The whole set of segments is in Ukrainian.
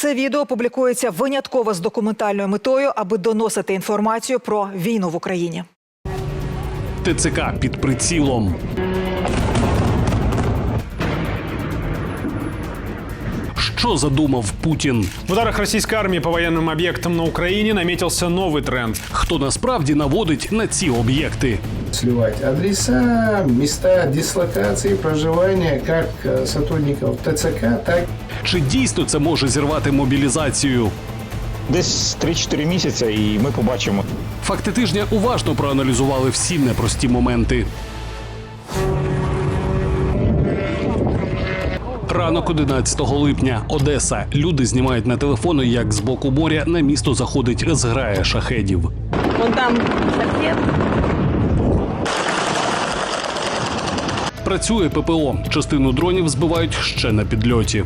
Це відео публікується винятково з документальною метою, аби доносити інформацію про війну в Україні. ТЦК під прицілом. Що задумав Путін? В ударах российской армии по военным объектам на Украине наметился новый тренд. Хто насправді наводить на ці об'єкти? сливать адреса, места дислокации, проживания как э, сотрудников ТЦК, так Чи дійсно це може зірвати мобілізацію? Десь 3-4 місяці, і ми побачимо. Факти тижня уважно проаналізували всі непрості моменти. Ранок 11 липня. Одеса. Люди знімають на телефони, як з боку моря на місто заходить зграя шахедів. Вон там шахет. Працює ППО. Частину дронів збивають ще на підльоті.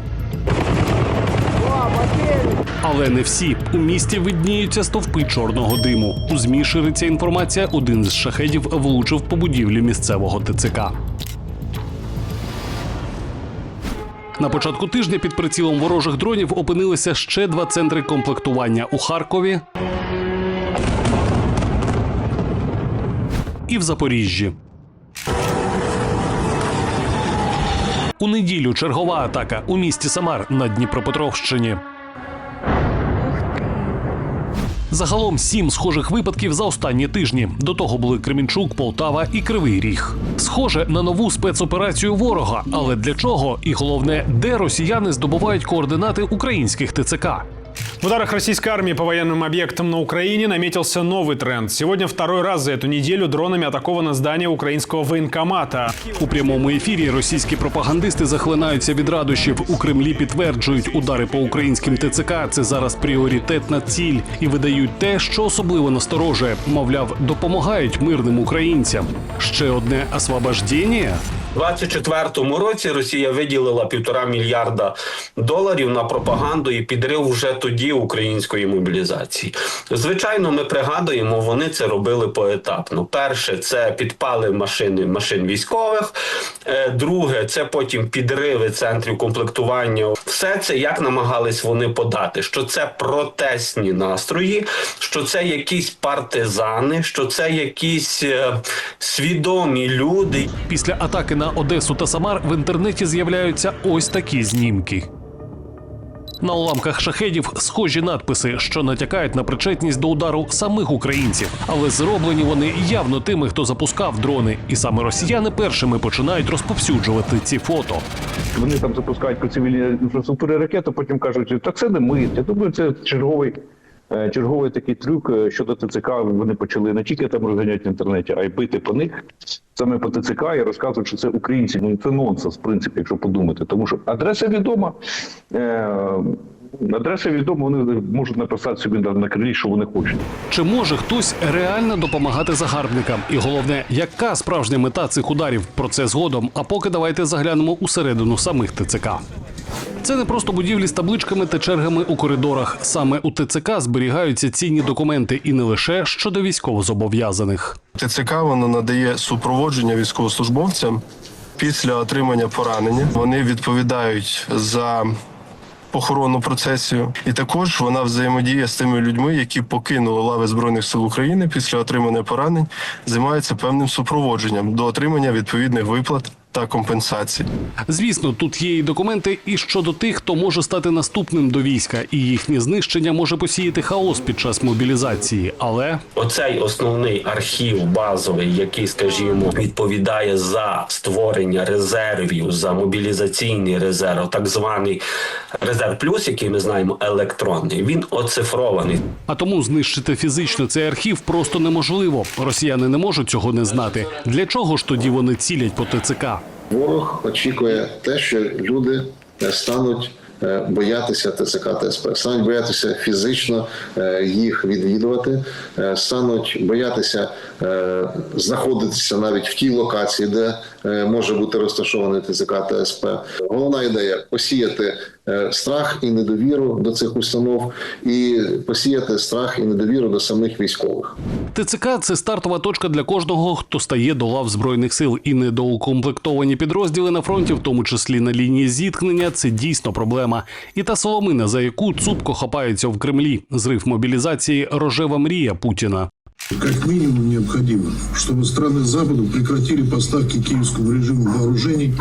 Але не всі. У місті видніються стовпи чорного диму. У ЗМІ шириться інформація. Один з шахедів влучив по будівлі місцевого ТЦК. На початку тижня під прицілом ворожих дронів опинилися ще два центри комплектування у Харкові і в Запоріжжі. У неділю чергова атака у місті Самар на Дніпропетровщині. Загалом сім схожих випадків за останні тижні. До того були Кремінчук, Полтава і Кривий Ріг. Схоже на нову спецоперацію ворога. Але для чого? І головне, де росіяни здобувають координати українських ТЦК? В ударах российской армии по военным объектам на Украине наметился новый тренд. Сегодня второй раз за эту неделю дронами атаковано здание украинского военкомата. У прямому ефірі російські пропагандисти захлинаються від радощів. У Кремлі підтверджують, удари по українським ТЦК це зараз пріоритетна ціль і видають те, що особливо насторожує. Мовляв, допомагають мирним українцям. Ще одне освобождення? У 24-му році Росія виділила півтора мільярда доларів на пропаганду і підрив вже тоді української мобілізації. Звичайно, ми пригадуємо, вони це робили поетапно. Перше, це підпали машини машин військових. Е, Друге, це потім підриви центрів комплектування. Все це як намагались вони подати, що це протестні настрої, що це якісь партизани, що це якісь е, свідомі люди. Після атаки на Одесу та Самар в інтернеті з'являються ось такі знімки. На уламках шахедів схожі надписи, що натякають на причетність до удару самих українців, але зроблені вони явно тими, хто запускав дрони, і саме росіяни першими починають розповсюджувати ці фото. Вони там запускають по цивільній інфраструктурі ракету, потім кажуть, так це не ми. Я думаю, це черговий. Е, Черговий такий трюк е, щодо ТЦК вони почали не тільки там розганяти в інтернеті, а й бити по них саме по ТЦК і розказують, що це українці. Ну це нонсенс, в принципі, якщо подумати. Тому що адреса відома. Е- адреса відома, вони можуть написати собі на, на крилі, що вони хочуть. Чи може хтось реально допомагати загарбникам? І головне, яка справжня мета цих ударів? Про це згодом. А поки давайте заглянемо усередину самих ТЦК. Це не просто будівлі з табличками та чергами у коридорах. Саме у ТЦК зберігаються цінні документи і не лише щодо військовозобов'язаних. ТЦК воно надає супроводження військовослужбовцям після отримання поранення. Вони відповідають за похоронну процесію, і також вона взаємодіє з тими людьми, які покинули лави збройних сил України після отримання поранень, займаються певним супроводженням до отримання відповідних виплат та компенсацій. Звісно, тут є і документи і щодо тих, хто може стати наступним до війська, і їхнє знищення може посіяти хаос під час мобілізації. Але Оцей основний архів базовий, який, скажімо, відповідає за створення резервів, за мобілізаційний резерв, так званий резерв плюс, який ми знаємо, електронний, він оцифрований. а тому знищити фізично цей архів просто неможливо. Росіяни не можуть цього не знати. Для чого ж тоді вони цілять по ТЦК? Ворог очікує те, що люди е, стануть е, боятися ТЦК ТСП, стануть боятися фізично е, їх відвідувати, стануть боятися знаходитися навіть в тій локації, де може бути розташований ТЦК ТСП. Головна ідея посіяти страх і недовіру до цих установ, і посіяти страх і недовіру до самих військових. ТЦК це стартова точка для кожного, хто стає до лав збройних сил, і недоукомплектовані підрозділи на фронті, в тому числі на лінії зіткнення, це дійсно проблема. І та соломина, за яку цупко хапаються в Кремлі, зрив мобілізації рожева мрія Путіна. Как минимум необходимо, чтобы страны Запада прекратили поставки киевскому режиму вооружений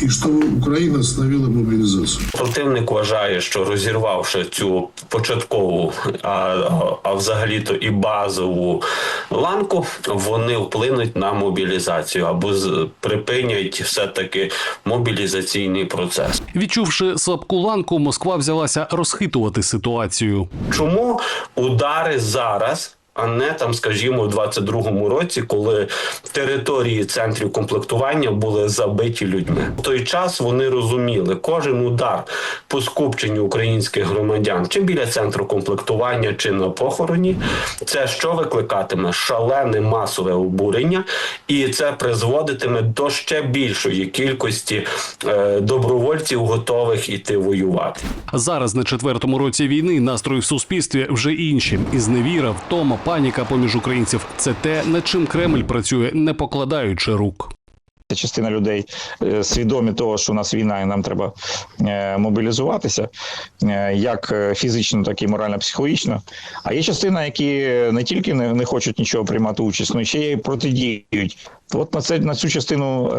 и чтобы Украина остановила мобилизацию. Противник вважає, що розірвавши цю початкову, а, а, а взагалі-то і базову ланку, вони вплинуть на мобілізацію або з- припинять все-таки мобілізаційний процес. Відчувши слабку ланку, Москва взялася розхитувати ситуацію. Чому удари зараз? А не там, скажімо, у 22-му році, коли території центрів комплектування були забиті людьми. В той час вони розуміли, кожен удар по скупченню українських громадян, чи біля центру комплектування, чи на похороні, це що викликатиме шалене масове обурення, і це призводитиме до ще більшої кількості е, добровольців, готових іти воювати. Зараз на четвертому році війни настрої в суспільстві вже інші. І зневіра, втома, паніка поміж українців це те, над чим Кремль працює, не покладаючи рук. Частина людей е, свідомі того, що у нас війна, і нам треба е, мобілізуватися, е, як фізично, так і морально-психологічно. А є частина, які не тільки не, хочуть нічого приймати участь, але ще й протидіють. От на це на цю частину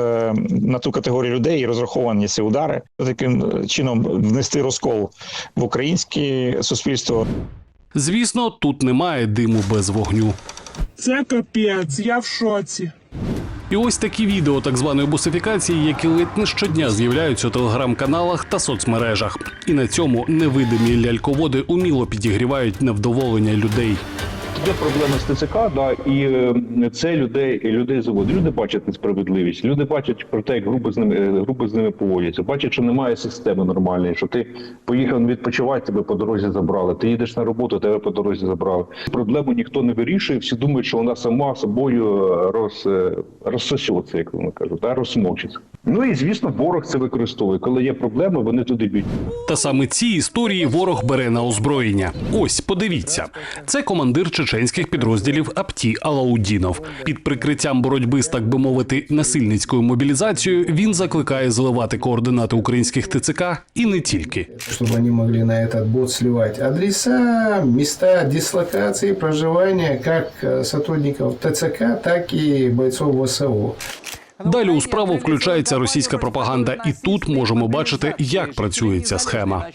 на ту категорію людей розраховані ці удари таким чином внести розкол в українське суспільство. Звісно, тут немає диму без вогню. Це капець, я в шоці. І ось такі відео так званої бусифікації, які ледь не щодня з'являються у телеграм-каналах та соцмережах. І на цьому невидимі ляльководи уміло підігрівають невдоволення людей. Є проблеми з ТЦК, да, і е, це людей, людей заводить. Люди бачать несправедливість, люди бачать про те, як грубо з ними е, грубо з ними поводяться. Бачать, що немає системи нормальної, що ти поїхав відпочивати, тебе по дорозі забрали. Ти їдеш на роботу, тебе по дорозі забрали. Проблему ніхто не вирішує. Всі думають, що вона сама собою е, роз, е, розсосеться, як вони кажуть, да, розсмокчиться. Ну і звісно, ворог це використовує. Коли є проблеми, вони туди б'ють. Та саме ці історії ворог бере на озброєння. Ось подивіться, це командир чеченських підрозділів Апті Алаудінов. Під прикриттям боротьби з так би мовити насильницькою мобілізацією він закликає зливати координати українських ТЦК і не тільки. чтобы они могли на этот бот сливать адреса, места дислокации, проживания как э, сотрудников ТЦК, так и бойцов ВСУ. Далі у справу включається російська пропаганда, і тут можемо бачити, як працює ця схема.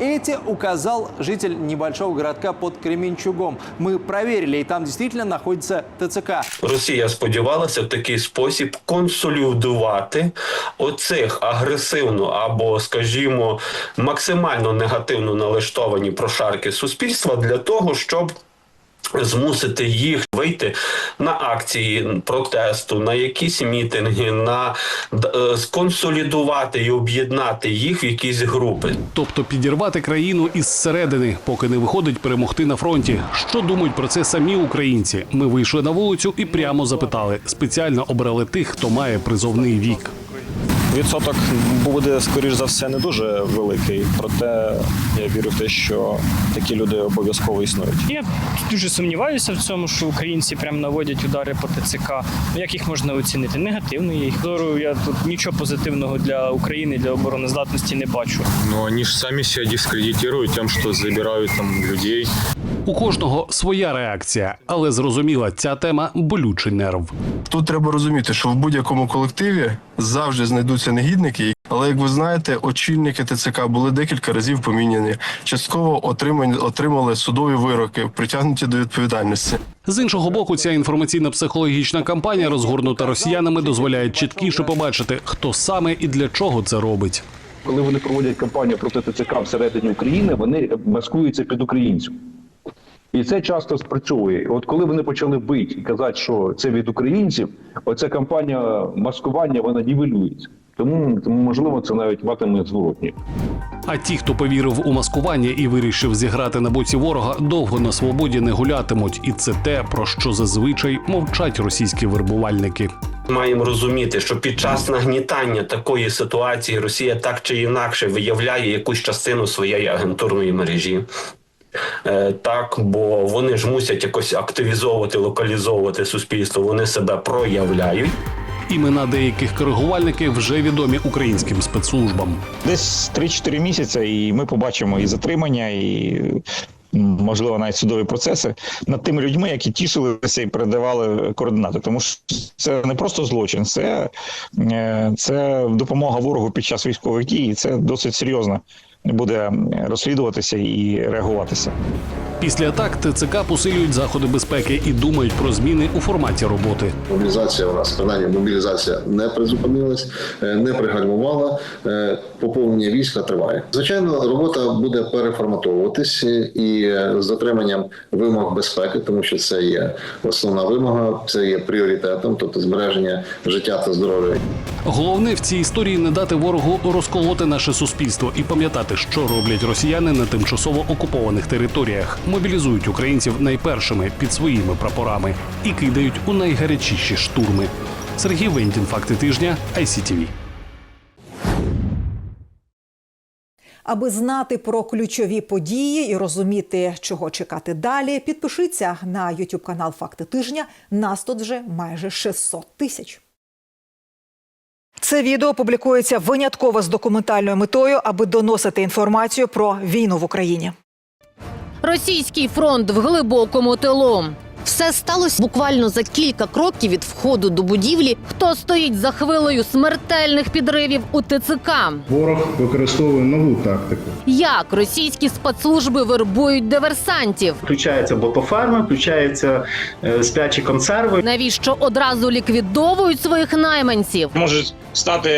Эти указал житель небольшого городка под Кременчугом. Мы проверили, и там действительно находится ТЦК. Росія сподівалася в такий спосіб консолідувати оцих агресивно або, скажімо, максимально негативно налаштовані прошарки суспільства для того, щоб. Змусити їх вийти на акції протесту, на якісь мітинги, на е, сконсолідувати і об'єднати їх в якісь групи. Тобто підірвати країну із середини, поки не виходить перемогти на фронті. Що думають про це самі українці? Ми вийшли на вулицю і прямо запитали. Спеціально обрали тих, хто має призовний вік. Відсоток буде, скоріш за все, не дуже великий. Проте я вірю в те, що такі люди обов'язково існують. Я дуже сумніваюся в цьому, що українці прям наводять удари по ТЦК. Як їх можна оцінити? Негативно їх. Зору я тут нічого позитивного для України, для обороноздатності не бачу. Ну вони ж самі себе дискредитують тим, що забирають там людей. У кожного своя реакція, але зрозуміла, ця тема болючий нерв. Тут треба розуміти, що в будь-якому колективі завжди знайдуться негідники. Але як ви знаєте, очільники ТЦК були декілька разів поміняні. Частково отримані отримали судові вироки, притягнуті до відповідальності. З іншого боку, ця інформаційна психологічна кампанія, розгорнута росіянами, дозволяє чіткіше побачити, хто саме і для чого це робить. Коли вони проводять кампанію проти ТЦК всередині України, вони маскуються під українців. І це часто спрацьовує. От коли вони почали бити і казати, що це від українців, оця кампанія маскування вона нівелюється. Тому, тому можливо, це навіть матиме зворотні. А ті, хто повірив у маскування і вирішив зіграти на боці ворога, довго на свободі не гулятимуть, і це те, про що зазвичай мовчать російські вербувальники. Маємо розуміти, що під час нагнітання такої ситуації Росія так чи інакше виявляє якусь частину своєї агентурної мережі. Е, Так, бо вони ж мусять якось активізовувати, локалізовувати суспільство. Вони себе проявляють. Імена деяких коригувальників вже відомі українським спецслужбам. Десь 3-4 місяці, і ми побачимо і затримання, і можливо навіть судові процеси над тими людьми, які тішилися і передавали координати. Тому що це не просто злочин, це, е, це допомога ворогу під час військових дій. І це досить серйозно буде розслідуватися і реагуватися. Після атак ТЦК посилюють заходи безпеки і думають про зміни у форматі роботи. Мобілізація у нас, принаймні, мобілізація не призупинилась, е, не пригальмувала. е, Поповнення війська триває. Звичайно, робота буде переформатовуватись і з дотриманням вимог безпеки, тому що це є основна вимога, це є пріоритетом, тобто збереження життя та здоров'я. Головне в цій історії не дати ворогу розколоти наше суспільство і пам'ятати, що роблять росіяни на тимчасово окупованих територіях. Мобілізують українців найпершими під своїми прапорами і кидають у найгарячіші штурми. Сергій Вентін, факти тижня, ICTV. Аби знати про ключові події і розуміти, чого чекати далі, підпишіться на YouTube канал Факти тижня. Нас тут вже майже 600 тисяч. Це відео публікується винятково з документальною метою, аби доносити інформацію про війну в Україні. Російський фронт в глибокому тилу. Все сталося буквально за кілька кроків від входу до будівлі. Хто стоїть за хвилею смертельних підривів у ТЦК? Ворог використовує нову тактику. Як російські спецслужби вербують диверсантів? Включаються ботоферми, включаються е, сплячі консерви. Навіщо одразу ліквідовують своїх найманців? Може стати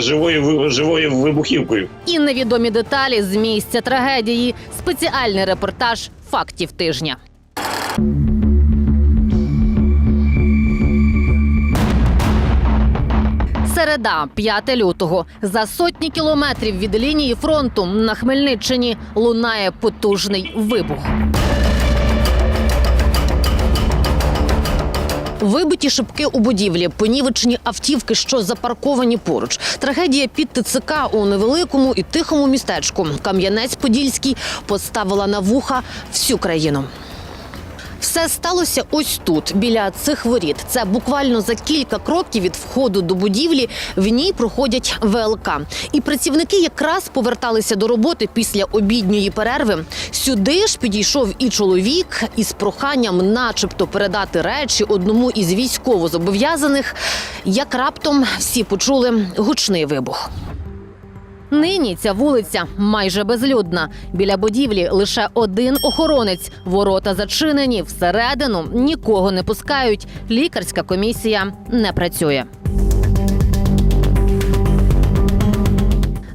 живою живою вибухівкою. І невідомі деталі з місця трагедії. Спеціальний репортаж фактів тижня. Середа, 5 лютого. За сотні кілометрів від лінії фронту на Хмельниччині лунає потужний вибух. Вибиті шибки у будівлі, понівечені автівки, що запарковані поруч. Трагедія під ТЦК у невеликому і тихому містечку. Кам'янець-Подільський поставила на вуха всю країну. Все сталося ось тут, біля цих воріт. Це буквально за кілька кроків від входу до будівлі. В ній проходять ВЛК. І працівники якраз поверталися до роботи після обідньої перерви. Сюди ж підійшов і чоловік із проханням, начебто, передати речі одному із військовозобов'язаних. Як раптом всі почули гучний вибух. Нині ця вулиця майже безлюдна. Біля будівлі лише один охоронець. Ворота зачинені. Всередину нікого не пускають. Лікарська комісія не працює.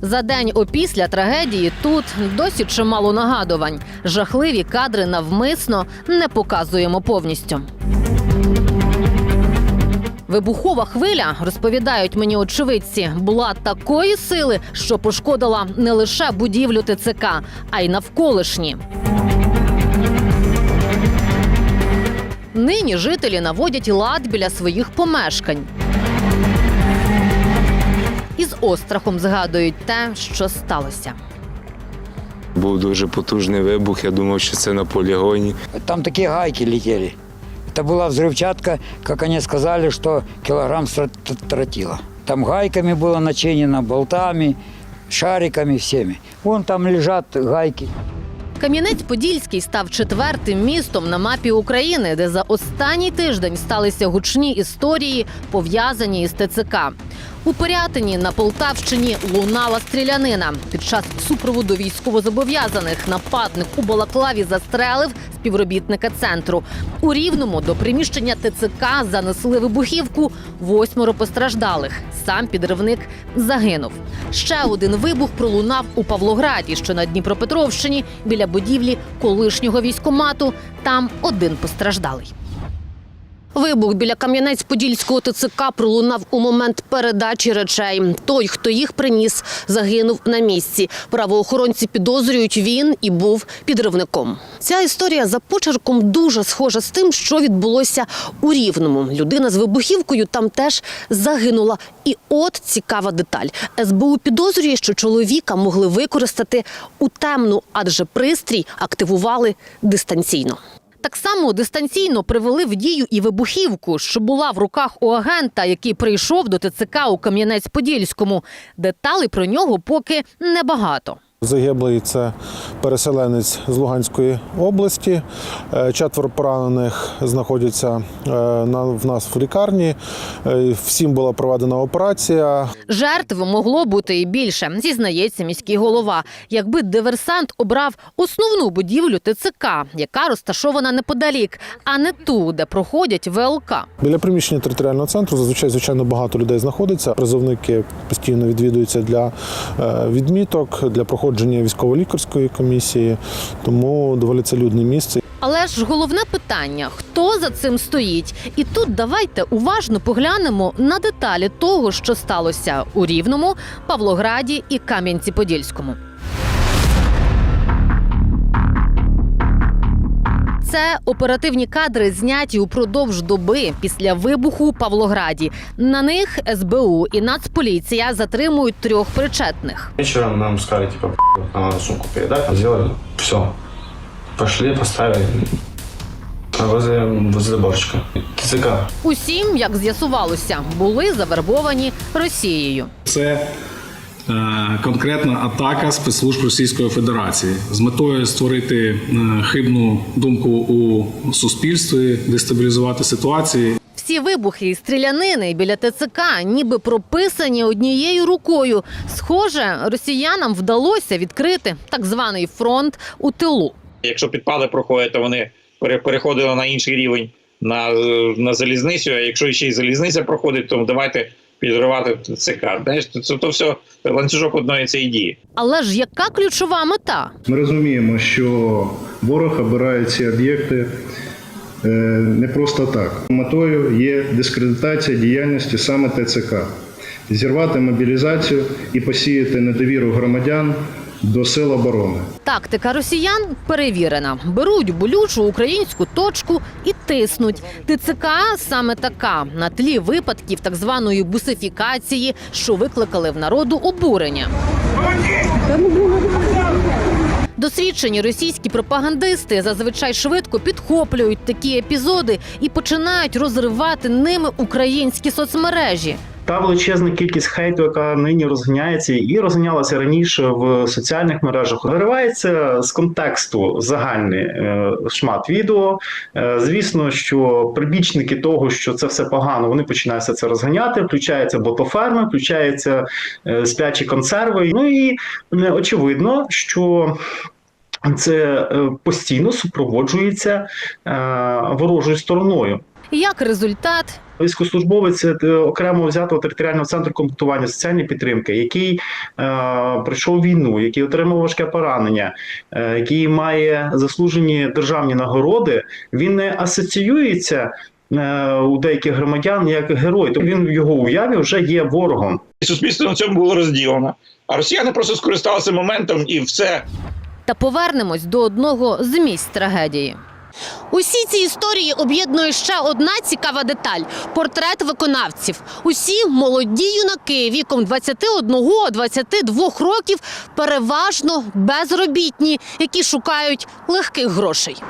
За день опісля трагедії тут досі чимало нагадувань. Жахливі кадри навмисно не показуємо повністю. Вибухова хвиля, розповідають мені очевидці, була такої сили, що пошкодила не лише будівлю ТЦК, а й навколишні. Нині жителі наводять лад біля своїх помешкань. І з острахом згадують те, що сталося. Був дуже потужний вибух. Я думав, що це на полігоні. Там такие гайки летели. Это была взрывчатка, как они сказали, что килограмм стра- тротила. Там гайками было начинено, болтами, шариками всеми. Вон там лежат гайки. Кам'янець-Подільський став четвертим містом на мапі України, де за останній тиждень сталися гучні історії, пов'язані із ТЦК. У Порятині на Полтавщині лунала стрілянина. Під час супроводу військовозобов'язаних нападник у Балаклаві застрелив співробітника центру. У Рівному до приміщення ТЦК занесли вибухівку. Восьмеро постраждалих. Сам підривник загинув. Ще один вибух пролунав у Павлограді, що на Дніпропетровщині, біля будівлі колишнього військомату. Там один постраждалий. Вибух біля Кам'янець-Подільського ТЦК пролунав у момент передачі речей. Той, хто їх приніс, загинув на місці. Правоохоронці підозрюють, він і був підривником. Ця історія за почерком дуже схожа з тим, що відбулося у Рівному. Людина з вибухівкою там теж загинула. І от цікава деталь. СБУ підозрює, що чоловіка могли використати у темну, адже пристрій активували дистанційно. Так само дистанційно привели в дію і вибухівку, що була в руках у агента, який прийшов до ТЦК у Кам'янець-Подільському. Деталей про нього поки небагато. Загиблий це переселенець з Луганської області. Е, Четверо поранених знаходяться е, на- в нас в лікарні. Е, Всім була проведена операція. Жертв могло бути і більше, зізнається міський голова. Якби диверсант обрав основну будівлю ТЦК, яка розташована неподалік, а не ту, де проходять ВЛК. Біля приміщення територіального центру зазвичай звичайно багато людей знаходиться. Призовники постійно відвідуються для відміток, для проходження військово-лікарської комісії. Тому доволі це людне місце. Але ж головне питання: хто за цим стоїть? І тут давайте уважно поглянемо на деталі того, що сталося у Рівному, Павлограді і Кам'янці-Подільському. Це оперативні кадри зняті упродовж доби після вибуху у Павлограді. На них СБУ і Нацполіція затримують трьох причетних. Вечером нам сказали, типа, нам надо сумку передать. Сделали, все. Пошли, поставили. Возле, возле заборчика. ТЦК. Усім, як з'ясувалося, були завербовані Росією. Це конкретна атака спецслужб Російської Федерації з метою створити е, хибну думку у суспільстві, дестабілізувати ситуацію. Всі вибухи і стрілянини біля ТЦК ніби прописані однією рукою. Схоже, росіянам вдалося відкрити так званий фронт у тилу. Якщо підпали проходять, то вони пере- переходили на інший рівень на, е, на залізницю. А якщо ще й залізниця проходить, то давайте підривати ЦК. Знаєш, то, це то все ланцюжок одної цієї дії. Але ж яка ключова мета? Ми розуміємо, що ворог обирає ці об'єкти е, не просто так. Метою є дискредитація діяльності саме ТЦК, зірвати мобілізацію і посіяти недовіру громадян до сил оборони. Тактика росіян перевірена. Беруть болючу українську точку і тиснуть. ТЦК саме така на тлі випадків так званої бусифікації, що викликали в народу обурення. Досвідчені російські пропагандисти зазвичай швидко підхоплюють такі епізоди і починають розривати ними українські соцмережі. Та величезна кількість хейту, яка нині розганяється і розганялася раніше в соціальних мережах, виривається з контексту загальний е, шмат відео. Е, звісно, що прибічники того, що це все погано, вони починають все це розганяти. Включаються ботоферми, включаються е, сплячі консерви. Ну і е, очевидно, що. Це постійно супроводжується е, ворожою стороною. Як результат, Військовослужбовець е, окремо взятого територіального центру комплектування соціальної підтримки, який е, пройшов війну, який отримав важке поранення, е, який має заслужені державні нагороди, він не асоціюється е, у деяких громадян як герой. Тобто він в його уяві вже є ворогом. І суспільство на цьому було розділено. А росіяни просто скористалися моментом і все. Та повернемось до одного з місць трагедії. Усі ці історії об'єднує ще одна цікава деталь портрет виконавців. Усі молоді юнаки віком 21-22 років, переважно безробітні, які шукають легких грошей.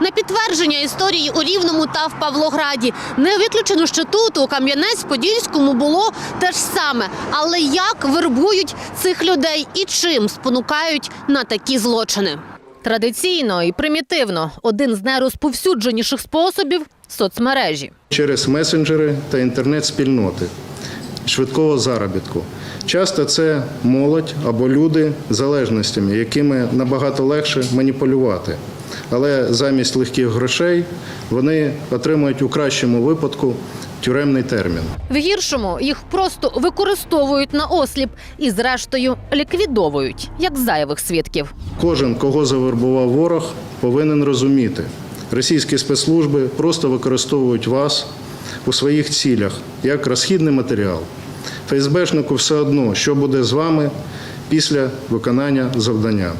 На підтвердження історії у Рівному та в Павлограді не виключено, що тут, у Кам'янець-Подільському, було те ж саме. Але як вербують цих людей і чим спонукають на такі злочини? Традиційно і примітивно один з найрозповсюдженіших способів соцмережі. через месенджери та інтернет-спільноти швидкого заробітку. Часто це молодь або люди з залежностями, якими набагато легше маніпулювати. Але замість легких грошей вони отримують у кращому випадку тюремний термін. В гіршому їх просто використовують на осліп і, зрештою, ліквідовують як зайвих свідків. Кожен, кого завербував ворог, повинен розуміти, Російські спецслужби просто використовують вас у своїх цілях як розхідний матеріал. ФСБшнику все одно, що буде з вами після виконання завдання.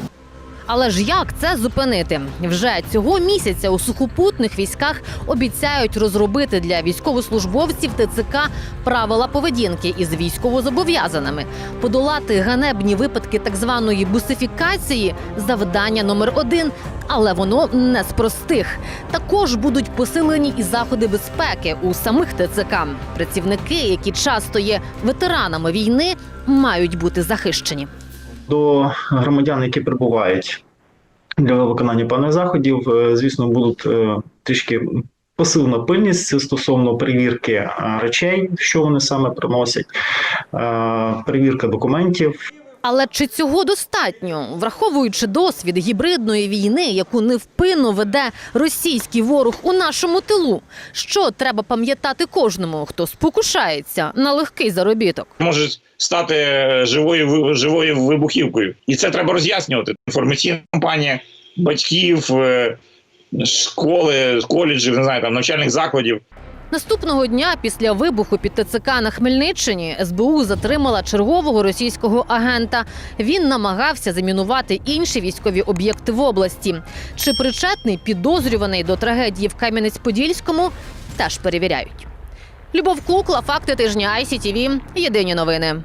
Але ж як це зупинити? Вже цього місяця у сухопутних військах обіцяють розробити для військовослужбовців ТЦК правила поведінки із військовозобов'язаними, подолати ганебні випадки так званої бусифікації завдання номер один. Але воно не з простих. Також будуть посилені і заходи безпеки у самих ТЦК. Працівники, які часто є ветеранами війни, мають бути захищені. До громадян, які прибувають для виконання певних заходів, е, звісно, будуть е, трішки посилена пильність стосовно перевірки е, речей, що вони саме приносять, перевірка документів. Але чи цього достатньо, враховуючи досвід гібридної війни, яку невпинно веде російський ворог у нашому тилу? Що треба пам'ятати кожному, хто спокушається на легкий заробіток? може стати живою живою вибухівкою. І це треба роз'яснювати. Інформаційна кампанія батьків, е, школи, коледжів, не знаю, там навчальних закладів. Наступного дня після вибуху під ТЦК на Хмельниччині СБУ затримала чергового російського агента. Він намагався замінувати інші військові об'єкти в області. Чи причетний підозрюваний до трагедії в Кам'янець-Подільському, теж перевіряють. Любов Кукла, факти тижня ICTV. Єдині новини.